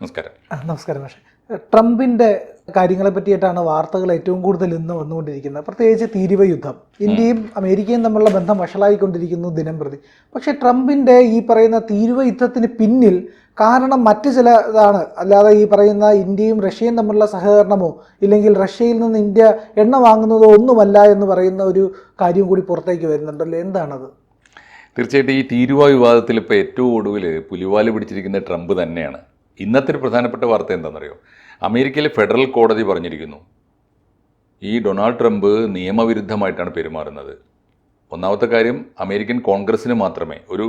നമസ്കാരം. നമസ്കാരം പക്ഷേ ട്രംപിന്റെ കാര്യങ്ങളെ പറ്റിയിട്ടാണ് വാർത്തകൾ ഏറ്റവും കൂടുതൽ ഇന്ന് വന്നുകൊണ്ടിരിക്കുന്നത്. പ്രത്യേകിച്ച് തീരുവ യുദ്ധം. ഇന്ത്യയും അമേരിക്കയും തമ്മിലുള്ള ബന്ധം വഷളായിക്കൊണ്ടിരിക്കുന്നു ദിനം പ്രതി. പക്ഷേ ട്രംപിന്റെ ഈ പറയുന്ന തീരുവ യുദ്ധത്തിന് പിന്നിൽ കാരണം മറ്റു ചില ഇതാണ് അല്ലാതെ ഈ പറയുന്ന ഇന്ത്യയും റഷ്യയും തമ്മിലുള്ള സഹകരണമോ ഇല്ലെങ്കിൽ റഷ്യയിൽ നിന്ന് ഇന്ത്യ എണ്ണ വാങ്ങുന്നതോ ഒന്നുമല്ല എന്ന് പറയുന്ന ഒരു കാര്യം കൂടി പുറത്തേക്ക് വരുന്നുണ്ടല്ലോ എന്താണത്? തീർച്ചയായിട്ടും ഈ തീരുവ വിവാദത്തിൽ ഇപ്പോൾ ഏറ്റവും ഒടുവിൽ പുലിവാൽ പിടിച്ചിരിക്കുന്ന ട്രംപ് തന്നെയാണ്. ഇന്നത്തെ ഒരു പ്രധാനപ്പെട്ട വാർത്ത എന്താണെന്നറിയോ? അമേരിക്കയിലെ ഫെഡറൽ കോടതി പറഞ്ഞിരിക്കുന്നു. ഈ ഡൊണാൾഡ് ട്രംപ് നിയമവിരുദ്ധമായിട്ടാണ് പെരുമാറുന്നത്. ഒന്നാമത്തെ കാര്യം അമേരിക്കൻ കോൺഗ്രസ്സിന് മാത്രമേ ഒരു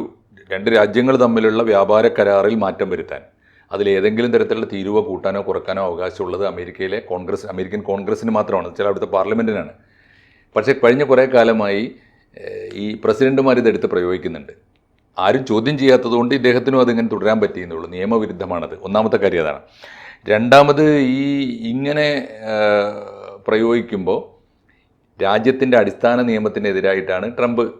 രണ്ട് രാജ്യങ്ങൾ തമ്മിലുള്ള വ്യാപാര കരാറിൽ മാറ്റം വരുത്താൻ. അതിലേതെങ്കിലും തരത്തിലുള്ള തീരുവ കൂട്ടാനോ കുറക്കാനോ അവകാശമുള്ളത് അമേരിക്കയിലെ കോൺഗ്രസ് അമേരിക്കൻ കോൺഗ്രസ്സിന് മാത്രമാണ്. ചില അവിടുത്തെ പാർലമെന്റിനാണ് പക്ഷേ കഴിഞ്ഞ കുറേ കാലമായി ഈ പ്രസിഡന്റുമാർ ഇതെടുത്ത് പ്രയോഗിക്കുന്നുണ്ട്. ആരും ചോദ്യം ചെയ്യാത്തതുകൊണ്ട് ഇദ്ദേഹത്തിനും അതിങ്ങനെ തുടരാൻ പറ്റിയെന്നുള്ളൂ. നിയമവിരുദ്ധമാണത്. ഒന്നാമത്തെ കാര്യം അതാണ്. രണ്ടാമത് ഈ ഇങ്ങനെ പ്രയോഗിക്കുമ്പോൾ രാജ്യത്തിന്റെ അടിസ്ഥാന നിയമത്തിനെതിരായിട്ടാണ് ട്രംപ്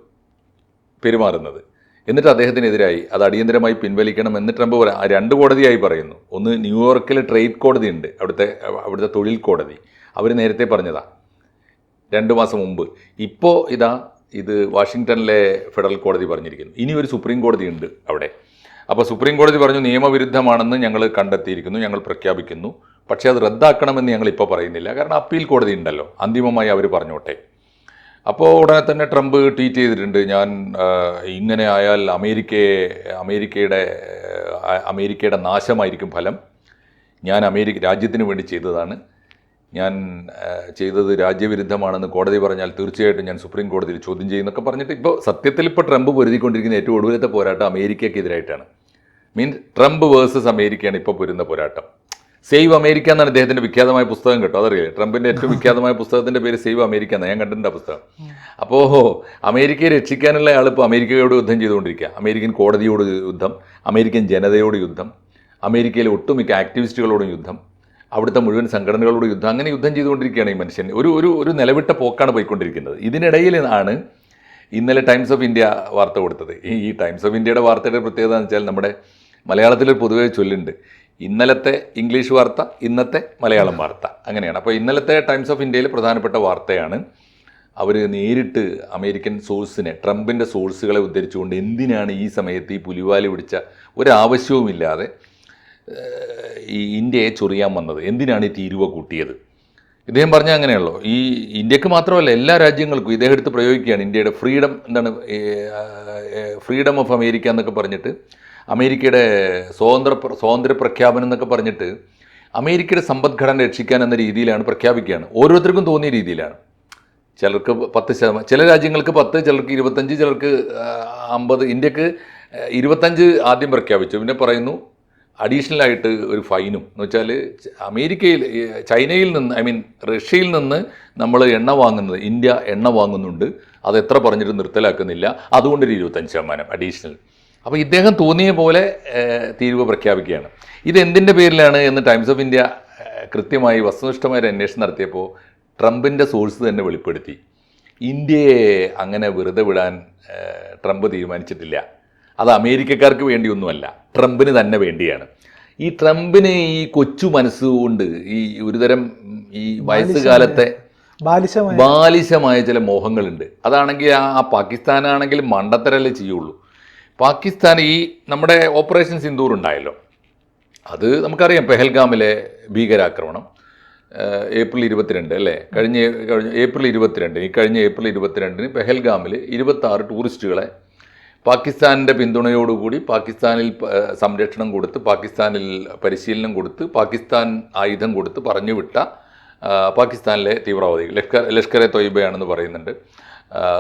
പെരുമാറുന്നത്. എന്നിട്ട് അദ്ദേഹത്തിനെതിരായി അത് അടിയന്തരമായി പിൻവലിക്കണം എന്ന് ട്രംപ് പറയാം രണ്ട് കോടതിയായി പറയുന്നു. ഒന്ന് ന്യൂയോർക്കിലെ ട്രേഡ് കോടതി ഉണ്ട് അവിടുത്തെ അവിടുത്തെ തൊഴിൽ കോടതി. അവർ നേരത്തെ പറഞ്ഞതാ രണ്ട് മാസം മുമ്പ്. ഇപ്പോൾ ഇതാ ഇത് വാഷിങ്ടണിലെ ഫെഡറൽ കോടതി പറഞ്ഞിരിക്കുന്നു. ഇനി ഒരു സുപ്രീം കോടതി ഉണ്ട് അവിടെ. അപ്പോൾ സുപ്രീം കോടതി പറഞ്ഞു നിയമവിരുദ്ധമാണെന്ന് ഞങ്ങൾ കണ്ടെത്തിയിരിക്കുന്നു ഞങ്ങൾ പ്രഖ്യാപിക്കുന്നു. പക്ഷേ അത് റദ്ദാക്കണമെന്ന് ഞങ്ങൾ ഇപ്പോൾ പറയുന്നില്ല. കാരണം അപ്പീൽ കോടതി ഉണ്ടല്ലോ. അന്തിമമായി അവർ പറഞ്ഞോട്ടെ. അപ്പോൾ ഉടനെ തന്നെ ട്രംപ് ട്വീറ്റ് ചെയ്തിട്ടുണ്ട്. ഞാൻ ഇങ്ങനെ ആയാൽ അമേരിക്കയെ അമേരിക്കയുടെ അമേരിക്കയുടെ നാശമായിരിക്കും ഫലം. ഞാൻ അമേരിക്ക രാജ്യത്തിന് വേണ്ടി ചെയ്തതാണ്. ഞാൻ ചെയ്തത് രാജ്യവിരുദ്ധമാണെന്ന് കോടതി പറഞ്ഞാൽ തീർച്ചയായിട്ടും ഞാൻ സുപ്രീം കോടതിയിൽ ചോദ്യം ചെയ്യുന്നൊക്കെ പറഞ്ഞിട്ട് ഇപ്പോൾ സത്യത്തിൽ ഇപ്പോൾ ട്രംപ് പൊരുതിക്കൊണ്ടിരിക്കുന്ന ഏറ്റവും ഒടുവിലത്തെ പോരാട്ടം അമേരിക്കക്കെതിരായിട്ടാണ്. മീൻസ് ട്രംപ് വേഴ്സസ് അമേരിക്കയാണ് ഇപ്പോൾ പൊരുന്ന പോരാട്ടം. സേവ് അമേരിക്ക എന്നാണ് അദ്ദേഹത്തിന്റെ വിഖ്യാതമായ പുസ്തകം കേട്ടോ അതറിയില്ലേ? ട്രംപിന്റെ ഏറ്റവും വിഖ്യാതമായ പുസ്തകത്തിന്റെ പേര് സേവ് അമേരിക്ക എന്നാണ് ഞാൻ കണ്ടിട്ടുണ്ട് പുസ്തകം? അപ്പോൾ അമേരിക്കയെ രക്ഷിക്കാനുള്ള ആൾ ഇപ്പോൾ അമേരിക്കയോട് യുദ്ധം ചെയ്തുകൊണ്ടിരിക്കുക. അമേരിക്കൻ കോടതിയോട് യുദ്ധം അമേരിക്കൻ ജനതയോട് യുദ്ധം അമേരിക്കയിലെ ഒട്ടുമിക്ക ആക്ടിവിസ്റ്റുകളോടും യുദ്ധം അവിടുത്തെ മുഴുവൻ സംഘടനകളോട് യുദ്ധം. അങ്ങനെ യുദ്ധം ചെയ്തുകൊണ്ടിരിക്കുകയാണ് ഈ മനുഷ്യൻ. ഒരു ഒരു ഒരു നിലവിട്ട പോക്കാണ് പോയിക്കൊണ്ടിരിക്കുന്നത്. ഇതിനിടയിലാണ് ഇന്നലെ ടൈംസ് ഓഫ് ഇന്ത്യ വാർത്ത കൊടുത്തത്. ഈ ടൈംസ് ഓഫ് ഇന്ത്യയുടെ വാർത്തയുടെ പ്രത്യേകത എന്ന് വെച്ചാൽ നമ്മുടെ മലയാളത്തിലൊരു പൊതുവെ ചൊല്ലുണ്ട്. ഇന്നലത്തെ ഇംഗ്ലീഷ് വാർത്ത ഇന്നത്തെ മലയാളം വാർത്ത. അങ്ങനെയാണ്. അപ്പോൾ ഇന്നലത്തെ ടൈംസ് ഓഫ് ഇന്ത്യയിൽ പ്രധാനപ്പെട്ട വാർത്തയാണ് അവർ നേരിട്ട് അമേരിക്കൻ സോഴ്സിനെ ട്രംപിന്റെ സോഴ്സുകളെ ഉദ്ധരിച്ചുകൊണ്ട് എന്തിനാണ് ഈ സമയത്ത് ഈ പുലിവാലി പിടിച്ച ഒരാവശ്യവുമില്ലാതെ ഈ ഇന്ത്യയെ ചൊറിയാൻ വന്നത്? എന്തിനാണ് ഈ തീരുവ കൂട്ടിയത്? ഇദ്ദേഹം പറഞ്ഞ അങ്ങനെയുള്ളൂ ഈ ഇന്ത്യയ്ക്ക് മാത്രമല്ല എല്ലാ രാജ്യങ്ങൾക്കും ഇദ്ദേഹം എടുത്ത് പ്രയോഗിക്കുകയാണ്. ഇന്ത്യയുടെ ഫ്രീഡം എന്താണ്? ഫ്രീഡം ഓഫ് അമേരിക്ക എന്നൊക്കെ പറഞ്ഞിട്ട് അമേരിക്കയുടെ സ്വാതന്ത്ര്യ സ്വാതന്ത്ര്യ പ്രഖ്യാപനം എന്നൊക്കെ പറഞ്ഞിട്ട് അമേരിക്കയുടെ സമ്പദ്ഘടന രക്ഷിക്കാൻ എന്ന രീതിയിലാണ് പ്രഖ്യാപിക്കുകയാണ്. ഓരോരുത്തർക്കും തോന്നിയ രീതിയിലാണ്. ചിലർക്ക് പത്ത് ശതമാനം ചില രാജ്യങ്ങൾക്ക് പത്ത് ചിലർക്ക് ഇരുപത്തഞ്ച് ചിലർക്ക് അമ്പത് ഇന്ത്യയ്ക്ക് ഇരുപത്തഞ്ച് ആദ്യം പ്രഖ്യാപിച്ചു. പിന്നെ പറയുന്നു അഡീഷണൽ ആയിട്ട് ഒരു ഫൈനും. എന്ന് വെച്ചാൽ അമേരിക്കയിൽ ചൈനയിൽ നിന്ന് ഐ മീൻ റഷ്യയിൽ നിന്ന് നമ്മൾ എണ്ണ വാങ്ങുന്നത് ഇന്ത്യ എണ്ണ വാങ്ങുന്നുണ്ട്. അത് എത്ര പറഞ്ഞിട്ട് നിർത്തലാക്കുന്നില്ല. അതുകൊണ്ടൊരു ഇരുപത്തഞ്ച് ശതമാനം അഡീഷണൽ. അപ്പോൾ ഇദ്ദേഹം തോന്നിയ പോലെ തീരുവ പ്രഖ്യാപിക്കുകയാണ്. ഇത് എന്തിന്റെ പേരിലാണ് എന്ന് ടൈംസ് ഓഫ് ഇന്ത്യ കൃത്യമായി വസ്തുനിഷ്ഠമായ ഒരു അന്വേഷണം നടത്തിയപ്പോൾ ട്രംപിന്റെ സോഴ്സ് തന്നെ വെളിപ്പെടുത്തി. ഇന്ത്യയെ അങ്ങനെ വെറുതെ വിടാൻ ട്രംപ് തീരുമാനിച്ചിട്ടില്ല. അത് അമേരിക്കക്കാർക്ക് വേണ്ടിയൊന്നുമല്ല ട്രംപിന് തന്നെ വേണ്ടിയാണ്. ഈ ട്രംപിന് ഈ കൊച്ചു മനസ്സുകൊണ്ട് ഈ ഒരുതരം ഈ വയസ്സുകാലത്തെ ബാലിശമായ ചില മോഹങ്ങളുണ്ട്. അതാണെങ്കിൽ ആ ആ പാകിസ്ഥാനാണെങ്കിൽ മണ്ടത്തരല്ലേ ചെയ്യുള്ളൂ. പാകിസ്ഥാൻ ഈ നമ്മുടെ ഓപ്പറേഷൻ സിന്ദൂർ ഉണ്ടായല്ലോ. അത് നമുക്കറിയാം പെഹൽഗാമിലെ ഭീകരാക്രമണം. ഏപ്രിൽ ഇരുപത്തിരണ്ട് അല്ലേ? കഴിഞ്ഞ കഴിഞ്ഞ ഏപ്രിൽ ഇരുപത്തിരണ്ട് ഈ കഴിഞ്ഞ ഏപ്രിൽ ഇരുപത്തിരണ്ടിന് പെഹൽഗാമിൽ ഇരുപത്താറ് ടൂറിസ്റ്റുകളെ പാകിസ്ഥാനിന്റെ പിന്തുണയോടുകൂടി പാകിസ്ഥാനിൽ സംരക്ഷണം കൊടുത്ത് പാകിസ്ഥാനിൽ പരിശീലനം കൊടുത്ത് പാകിസ്ഥാൻ ആയുധം കൊടുത്ത് പറഞ്ഞു വിട്ട പാകിസ്ഥാനിലെ തീവ്രവാദികൾ. ലഷ്കർ ലഷ്കർ എ തൊയ്ബയാണെന്ന് പറയുന്നുണ്ട്.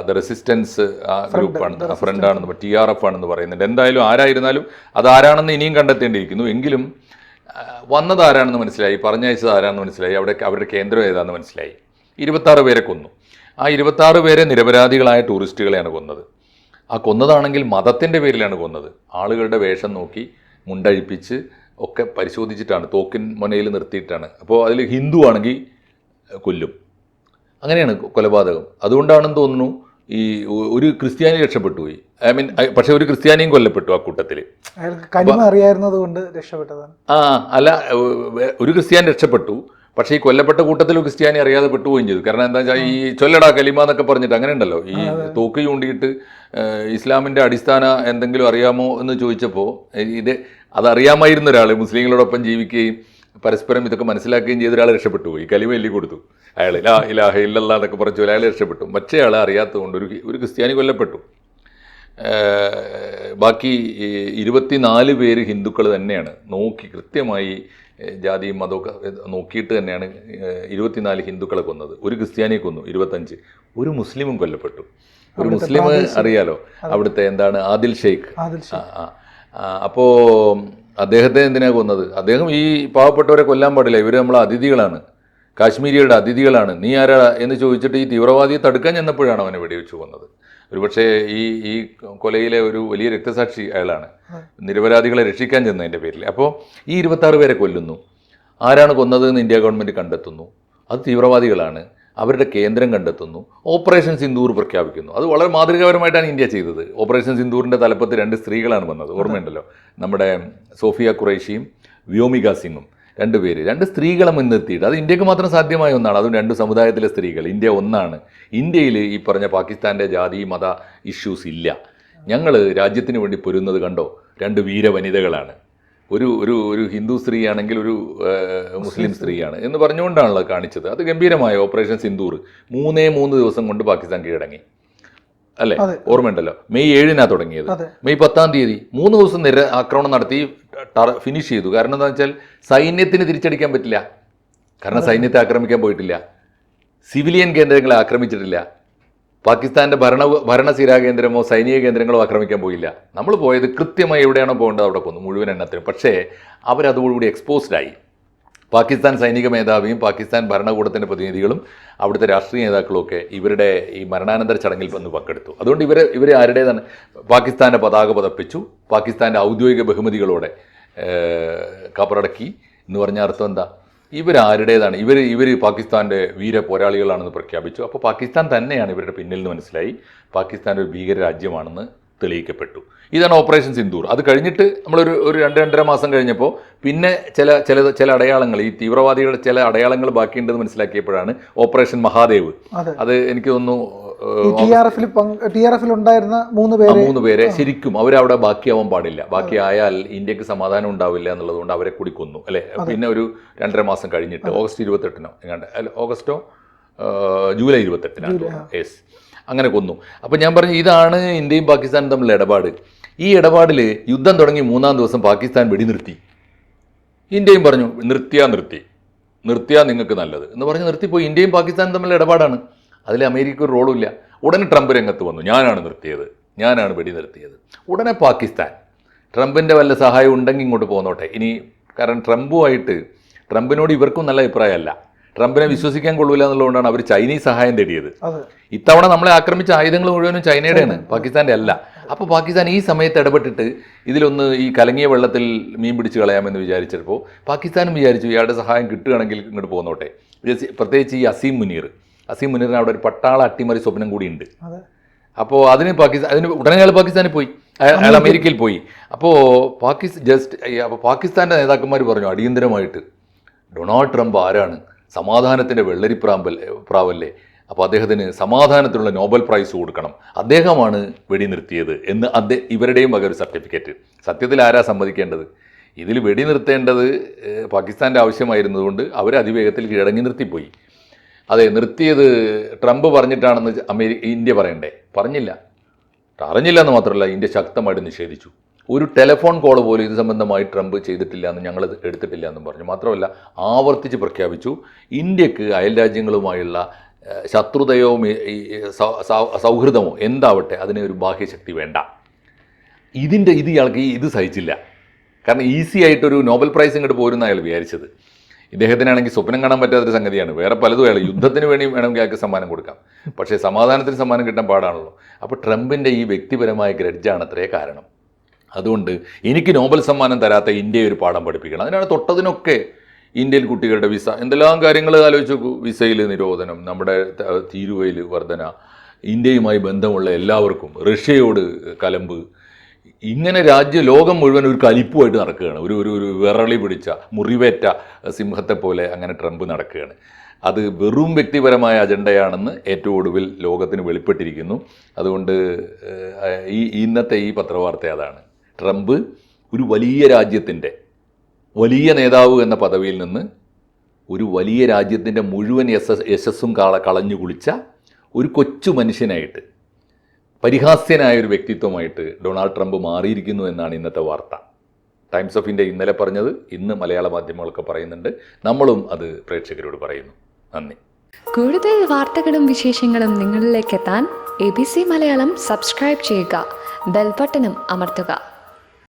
ദ റെസിസ്റ്റൻസ് ഗ്രൂപ്പാണ് ഫ്രണ്ടാണെന്ന് ടി ആർ എഫ് ആണെന്ന് പറയുന്നുണ്ട്. എന്തായാലും ആരായിരുന്നാലും അതാരാണെന്ന് ഇനിയും കണ്ടെത്തേണ്ടിയിരിക്കുന്നു. എങ്കിലും വന്നത് ആരാണെന്ന് മനസ്സിലായി പറഞ്ഞയച്ചത് ആരാണെന്ന് മനസ്സിലായി അവിടെ അവരുടെ കേന്ദ്രം ഏതാണെന്ന് മനസ്സിലായി. ഇരുപത്താറ് പേരെ കൊന്നു. ആ ഇരുപത്താറ് പേരെ നിരപരാധികളായ ടൂറിസ്റ്റുകളെയാണ് കൊന്നത്. ആ കൊന്നതാണെങ്കിൽ മതത്തിന്റെ പേരിലാണ് കൊന്നത്. ആളുകളുടെ വേഷം നോക്കി മുണ്ടഴിപ്പിച്ച് ഒക്കെ പരിശോധിച്ചിട്ടാണ് തോക്കിൻ മുനയിൽ നിർത്തിയിട്ടാണ്. അപ്പോൾ അതിൽ ഹിന്ദു ആണെങ്കിൽ കൊല്ലും. അങ്ങനെയാണ് കൊലപാതകം. അതുകൊണ്ടാണെന്ന് തോന്നുന്നു ഈ ഒരു ക്രിസ്ത്യാനി രക്ഷപ്പെട്ടു പോയി. ഐ മീൻ പക്ഷെ ഒരു ക്രിസ്ത്യാനിയും കൊല്ലപ്പെട്ടു ആ കൂട്ടത്തിൽ അറിയായിരുന്നത് കൊണ്ട് രക്ഷപ്പെട്ടതാണ്. ആ അല്ല ഒരു ക്രിസ്ത്യാനി രക്ഷപ്പെട്ടു. പക്ഷേ ഈ കൊല്ലപ്പെട്ട കൂട്ടത്തിൽ ക്രിസ്ത്യാനി അറിയാതെ പെട്ടുപോവുകയും ചെയ്തു. കാരണം എന്താ വെച്ചാൽ ഈ ചൊല്ലടാ കലിമ എന്നൊക്കെ പറഞ്ഞിട്ട് അങ്ങനെ ഉണ്ടല്ലോ ഈ തോക്ക് ചൂണ്ടിയിട്ട് ഇസ്ലാമിന്റെ അടിസ്ഥാന എന്തെങ്കിലും അറിയാമോ എന്ന് ചോദിച്ചപ്പോൾ ഇത് അതറിയാമായിരുന്ന ഒരാൾ മുസ്ലിങ്ങളോടൊപ്പം ജീവിക്കുകയും പരസ്പരം ഇതൊക്കെ മനസ്സിലാക്കുകയും ചെയ്ത ഒരാൾ രക്ഷപ്പെട്ടു പോയി കലിമ എല്ലി കൊടുത്തു. അയാൾ ലാ ഇലാഹ ഇല്ലല്ല എന്നൊക്കെ പറഞ്ഞു അയാൾ രക്ഷപ്പെട്ടു. മറ്റേ ആളെ അറിയാത്തതുകൊണ്ട് ഒരു ഒരു ക്രിസ്ത്യാനി കൊല്ലപ്പെട്ടു. ബാക്കി ഇരുപത്തിനാല് പേര് ഹിന്ദുക്കൾ തന്നെയാണ്. നോക്കി കൃത്യമായി ജാതിയും മതമൊക്കെ നോക്കിയിട്ട് തന്നെയാണ് ഇരുപത്തിനാല് ഹിന്ദുക്കളെ കൊന്നത്. ഒരു ക്രിസ്ത്യാനിയെ കൊന്നു ഇരുപത്തഞ്ച്. ഒരു മുസ്ലിമും കൊല്ലപ്പെട്ടു. ഒരു മുസ്ലിം അറിയാലോ അവിടുത്തെ എന്താണ് ആദിൽ ഷെയ്ഖ്. അപ്പോൾ അദ്ദേഹത്തെ എന്തിനാ കൊന്നത്? അദ്ദേഹം ഈ പാവപ്പെട്ടവരെ കൊല്ലാൻ പാടില്ല ഇവർ നമ്മളെ അതിഥികളാണ്. കാശ്മീരിയുടെ അതിഥികളാണ്. നീ ആരാ എന്ന് ചോദിച്ചിട്ട് ഈ തീവ്രവാദിയെ തടുക്കാൻ ചെന്നപ്പോഴാണ് അവനെ വെടിവെച്ച് കൊന്നത്. ഒരുപക്ഷെ ഈ ഈ കൊലയിലെ ഒരു വലിയ രക്തസാക്ഷി അയാളാണ്. നിരപരാധികളെ രക്ഷിക്കാൻ ചെന്നതിന്റെ പേരിൽ. അപ്പോൾ ഈ ഇരുപത്താറ് പേരെ കൊല്ലുന്നു. ആരാണ് കൊന്നത് എന്ന് ഇന്ത്യ ഗവൺമെന്റ് കണ്ടെത്തുന്നു. അത് തീവ്രവാദികളാണ്. അവരുടെ കേന്ദ്രം കണ്ടെത്തുന്നു. ഓപ്പറേഷൻ സിന്ദൂർ പ്രഖ്യാപിക്കുന്നു. അത് വളരെ മാതൃകാപരമായിട്ടാണ് ഇന്ത്യ ചെയ്തത്. ഓപ്പറേഷൻ സിന്ദൂറിന്റെ തലപ്പത്ത് രണ്ട് സ്ത്രീകളാണ് വന്നത്. ഓർമ്മയുണ്ടല്ലോ? നമ്മുടെ സോഫിയ ഖുറൈഷിയും വ്യോമിക സിംഗും. രണ്ട് പേര്. രണ്ട് സ്ത്രീകളെ മുൻനിർത്തിയിട്ട്. അത് ഇന്ത്യയ്ക്ക് മാത്രം സാധ്യമായ ഒന്നാണ്. അതും രണ്ട് സമുദായത്തിലെ സ്ത്രീകൾ. ഇന്ത്യ ഒന്നാണ്. ഇന്ത്യയിൽ ഈ പറഞ്ഞ പാകിസ്ഥാന്റെ ജാതി മത ഇഷ്യൂസ് ഇല്ല. ഞങ്ങൾ രാജ്യത്തിന് വേണ്ടി പൊരുന്നത് കണ്ടോ? രണ്ട് വീര വനിതകളാണ് ഒരു ഒരു ഒരു ഹിന്ദു സ്ത്രീയാണെങ്കിൽ ഒരു മുസ്ലിം സ്ത്രീയാണ് എന്ന് പറഞ്ഞുകൊണ്ടാണല്ലോ കാണിച്ചത്. അത് ഗംഭീരമായ ഓപ്പറേഷൻ സിന്ദൂർ മൂന്നേ മൂന്ന് ദിവസം കൊണ്ട് പാകിസ്ഥാൻ കീഴടങ്ങി. അല്ലേ. ഓർമ്മയുണ്ടല്ലോ? മെയ് ഏഴിനാണ് തുടങ്ങിയത്. മെയ് പത്താം തീയതി മൂന്ന് ദിവസം നിര ആക്രമണം നടത്തി. ഫിനിഷ് ചെയ്തു. കാരണം എന്താ വെച്ചാൽ സൈന്യത്തിന് തിരിച്ചടിക്കാൻ പറ്റില്ല. കാരണം സൈന്യത്തെ ആക്രമിക്കാൻ പോയിട്ടില്ല. സിവിലിയൻ കേന്ദ്രങ്ങളെ ആക്രമിച്ചിട്ടില്ല. പാകിസ്ഥാന്റെ ഭരണ ഭരണസിരാ കേന്ദ്രമോ സൈനിക കേന്ദ്രങ്ങളോ ആക്രമിക്കാൻ പോയില്ല. നമ്മൾ പോയത് കൃത്യമായി എവിടെയാണോ പോകേണ്ടത് അവിടെ പോന്നു മുഴുവൻ എണ്ണത്തിനും പക്ഷേ അവരതോടുകൂടി എക്സ്പോസ്ഡ് ആയി. പാകിസ്ഥാൻ സൈനിക മേധാവിയും പാകിസ്ഥാൻ ഭരണകൂടത്തിന്റെ പ്രതിനിധികളും അവിടുത്തെ രാഷ്ട്രീയ നേതാക്കളും ഒക്കെ ഇവരുടെ ഈ മരണാനന്തര ചടങ്ങിൽ വന്ന് പങ്കെടുത്തു. അതുകൊണ്ട് ഇവർ ഇവർ ആരുടേതാണ്? പാകിസ്ഥാന്റെ പതാക പതപ്പിച്ചു. പാകിസ്ഥാന്റെ ഔദ്യോഗിക ബഹുമതികളോടെ കബറടക്കി എന്ന് പറഞ്ഞ അർത്ഥം എന്താ? ഇവരാരുടേതാണ്? ഇവർ ഇവർ പാകിസ്ഥാന്റെ വീര പോരാളികളാണെന്ന് പ്രഖ്യാപിച്ചു. അപ്പോൾ പാകിസ്ഥാൻ തന്നെയാണ് ഇവരുടെ പിന്നിൽ നിന്ന് മനസ്സിലായി. പാകിസ്ഥാൻ ഒരു ഭീകര രാജ്യമാണെന്ന് തെളിയിക്കപ്പെട്ടു. ഇതാണ് ഓപ്പറേഷൻ സിന്ദൂർ. അത് കഴിഞ്ഞിട്ട് നമ്മളൊരു ഒരു രണ്ട് രണ്ടര മാസം കഴിഞ്ഞപ്പോൾ പിന്നെ ചില ചില ചില അടയാളങ്ങൾ ഈ തീവ്രവാദികളുടെ ചില അടയാളങ്ങൾ ബാക്കിയുണ്ടെന്ന് മനസ്സിലാക്കിയപ്പോഴാണ് ഓപ്പറേഷൻ മഹാദേവ്. അതെ. എനിക്ക് തോന്നുന്നു ഈ ടി ആർ എഫിൽ ടി ആർ എഫിൽ ഉണ്ടായിരുന്ന മൂന്ന് പേര് മൂന്ന് പേരെ ശരിക്കും അവരവിടെ ബാക്കിയാവാൻ പാടില്ല. ബാക്കിയായാൽ ഇന്ത്യയ്ക്ക് സമാധാനം ഉണ്ടാവില്ല എന്നുള്ളതുകൊണ്ട് അവരെ കൂടി കൊന്നു അല്ലെ? പിന്നെ ഒരു രണ്ടര മാസം കഴിഞ്ഞിട്ട് ഓഗസ്റ്റ് ഇരുപത്തെട്ടിനോ എങ്ങാണ്ട് അല്ല ഓഗസ്റ്റോ ജൂലൈ ഇരുപത്തെട്ടിനാണ് യെസ് അങ്ങനെ കൊന്നു. അപ്പോൾ ഞാൻ പറഞ്ഞു ഇതാണ് ഇന്ത്യയും പാകിസ്ഥാനും തമ്മിലുള്ള ഇടപാട്. ഈ ഇടപാടിൽ യുദ്ധം തുടങ്ങി മൂന്നാം ദിവസം പാകിസ്ഥാൻ വെടിനിർത്തി. ഇന്ത്യയും പറഞ്ഞു നിർത്തിയാ നിർത്തി. നിർത്തിയാ നിങ്ങൾക്ക് നല്ലത്. എന്ന് പറഞ്ഞ് നിർത്തിപ്പോയി. ഇന്ത്യയും പാകിസ്ഥാനും തമ്മിലുള്ള ഇടപാടാണ്. അതിൽ അമേരിക്ക ഒരു റോളും ഇല്ല. ഉടനെ ട്രംപ് രംഗത്ത് വന്നു. ഞാനാണ് നിർത്തിയത്. ഞാനാണ് വെടി നിർത്തിയത് ഉടനെ പാകിസ്ഥാൻ. ട്രംപിന്റെ വല്ല സഹായം ഉണ്ടെങ്കിൽ ഇങ്ങോട്ട് പോന്നോട്ടെ. ഇനി കാരണം ട്രംപുമായിട്ട് ട്രംപിനോട് ഇവർക്കും നല്ല അഭിപ്രായമല്ല. ട്രംപിനെ വിശ്വസിക്കാൻ കൊള്ളൂല എന്നുള്ളതുകൊണ്ടാണ് അവർ ചൈനീസ് സഹായം തേടിയത്. ഇത്തവണ നമ്മളെ ആക്രമിച്ച ആയുധങ്ങൾ മുഴുവനും ചൈനയുടെയാണ് പാകിസ്ഥാന്റെ അല്ല. അപ്പോൾ പാകിസ്ഥാൻ ഈ സമയത്ത് ഇടപെട്ടിട്ട് ഇതിലൊന്ന് ഈ കലങ്ങിയ വെള്ളത്തിൽ മീൻ പിടിച്ച് കളയാമെന്ന് വിചാരിച്ചപ്പോൾ പാകിസ്ഥാനും വിചാരിച്ചു ഇയാളുടെ സഹായം കിട്ടുകയാണെങ്കിൽ ഇങ്ങോട്ട് പോന്നോട്ടെ. പ്രത്യേകിച്ച് ഈ അസീം മുനീർ. അസീം മുനീറിന് അവിടെ ഒരു പട്ടാള അട്ടിമറി സ്വപ്നം കൂടിയുണ്ട് അപ്പോൾ അതിന് പാകിസ്ഥാൻ അതിന് ഉടനെ അയാൾ പാകിസ്ഥാനിൽ പോയി. അയാൾ അയാൾ അമേരിക്കയിൽ പോയി. അപ്പോൾ പാകിസ്ഥാൻ ജസ്റ്റ് അപ്പോൾ പാകിസ്ഥാന്റെ നേതാക്കന്മാർ പറഞ്ഞു അടിയന്തരമായിട്ട് ഡൊണാൾഡ് ട്രംപ് ആരാണ്? സമാധാനത്തിന്റെ വെള്ളരിപ്രാമ്പൽ പ്രാവല്ലേ? അപ്പോൾ അദ്ദേഹത്തിന് സമാധാനത്തിനുള്ള നോബൽ പ്രൈസ് കൊടുക്കണം. അദ്ദേഹമാണ് വെടി നിർത്തിയത് എന്ന് അദ്ദേഹം ഇവരുടെയും വക ഒരു സർട്ടിഫിക്കറ്റ്. സത്യത്തിൽ ആരാ സമ്മതിക്കേണ്ടത്? ഇതിൽ വെടി നിർത്തേണ്ടത് ഏഹ്, പാകിസ്ഥാന്റെ ആവശ്യമായിരുന്നതുകൊണ്ട് അവർ അതിവേഗത്തിൽ കീഴടങ്ങി നിർത്തിപ്പോയി. അതെ നിർത്തിയത് ട്രംപ് പറഞ്ഞിട്ടാണെന്ന് അമേരിക്ക ഇന്ത്യ പറയണ്ടേ? പറഞ്ഞില്ല. അറിഞ്ഞില്ല എന്ന് മാത്രമല്ല ഇന്ത്യ ശക്തമായിട്ട് നിഷേധിച്ചു. ഒരു ടെലിഫോൺ കോൾ പോലും ഇത് സംബന്ധമായി ട്രംപ് ചെയ്തിട്ടില്ല എന്ന് ഞങ്ങൾ എടുത്തിട്ടില്ല എന്നും പറഞ്ഞു. മാത്രമല്ല ആവർത്തിച്ച് പ്രഖ്യാപിച്ചു ഇന്ത്യയ്ക്ക് അയൽരാജ്യങ്ങളുമായുള്ള ശത്രുതയോ സൗഹൃദമോ എന്താവട്ടെ അതിനെ ഒരു ബാഹ്യശക്തി വേണ്ട. ഇതിന്റെ ഇത് ഇയാൾക്ക് ഇത് സഹിച്ചില്ല. കാരണം ഈസി ആയിട്ടൊരു നോബൽ പ്രൈസ് ഇങ്ങോട്ട് പോരുന്ന അയാൾ വിചാരിച്ചത്. ഇദ്ദേഹത്തിനാണെങ്കിൽ സ്വപ്നം കാണാൻ പറ്റാത്തൊരു സംഗതിയാണ്. വേറെ പലതും അയാൾ യുദ്ധത്തിന് വേണ്ടി വേണമെങ്കിൽ അയാൾക്ക് സമ്മാനം കൊടുക്കാം. പക്ഷേ സമാധാനത്തിന് സമ്മാനം കിട്ടാൻ പാടാണല്ലോ. അപ്പോൾ ട്രംപിന്റെ ഈ വ്യക്തിപരമായ ഗ്രഡ്ജാണ് അത്രേ കാരണം. അതുകൊണ്ട് എനിക്ക് നോബൽ സമ്മാനം തരാത്ത ഇന്ത്യയെ ഒരു പാഠം പഠിപ്പിക്കണം. അതിനാണ് തൊട്ടതിനൊക്കെ ഇന്ത്യൻ കുട്ടികളുടെ വിസ. എന്തെല്ലാം കാര്യങ്ങൾ ആലോചിച്ച് നോക്കൂ. വിസയിൽ നിരോധനം നമ്മുടെ തീരുവയിൽ വർധന ഇന്ത്യയുമായി ബന്ധമുള്ള എല്ലാവർക്കും റഷ്യയോട് കലമ്പ്. ഇങ്ങനെ രാജ്യ ലോകം മുഴുവൻ ഒരു കലിപ്പുമായിട്ട് നടക്കുകയാണ്. ഒരു ഒരു ഒരു വിറളി പിടിച്ച മുറിവേറ്റ സിംഹത്തെ പോലെ അങ്ങനെ ട്രംപ് നടക്കുകയാണ്. അത് വെറും വ്യക്തിപരമായ അജണ്ടയാണെന്ന് ഏറ്റവും ഒടുവിൽ ലോകത്തിന് വെളിപ്പെട്ടിരിക്കുന്നു. അതുകൊണ്ട് ഈ ഇന്നത്തെ ഈ പത്രവാർത്ത അതാണ്. ട്രംപ് ഒരു വലിയ രാജ്യത്തിന്റെ വലിയ നേതാവ് എന്ന പദവിയിൽ നിന്ന് ഒരു വലിയ രാജ്യത്തിന്റെ മുഴുവൻ യശസ് യശസ്സും കള കളഞ്ഞു കുളിച്ച ഒരു കൊച്ചു മനുഷ്യനായിട്ട് പരിഹാസ്യനായ ഒരു വ്യക്തിത്വമായിട്ട് ഡൊണാൾഡ് ട്രംപ് മാറിയിരിക്കുന്നു എന്നാണ് ഇന്നത്തെ വാർത്ത. ടൈംസ് ഓഫ് ഇന്ത്യ ഇന്നലെ പറഞ്ഞത് ഇന്ന് മലയാള മാധ്യമങ്ങളൊക്കെ പറയുന്നുണ്ട്. നമ്മളും അത് പ്രേക്ഷകരോട് പറയുന്നു. നന്ദി. കൂടുതൽ വാർത്തകളും വിശേഷങ്ങളും നിങ്ങളിലേക്ക് എത്താൻ A B C Malayalam subscribe ചെയ്യുക ബെൽബട്ടനും അമർത്തുക.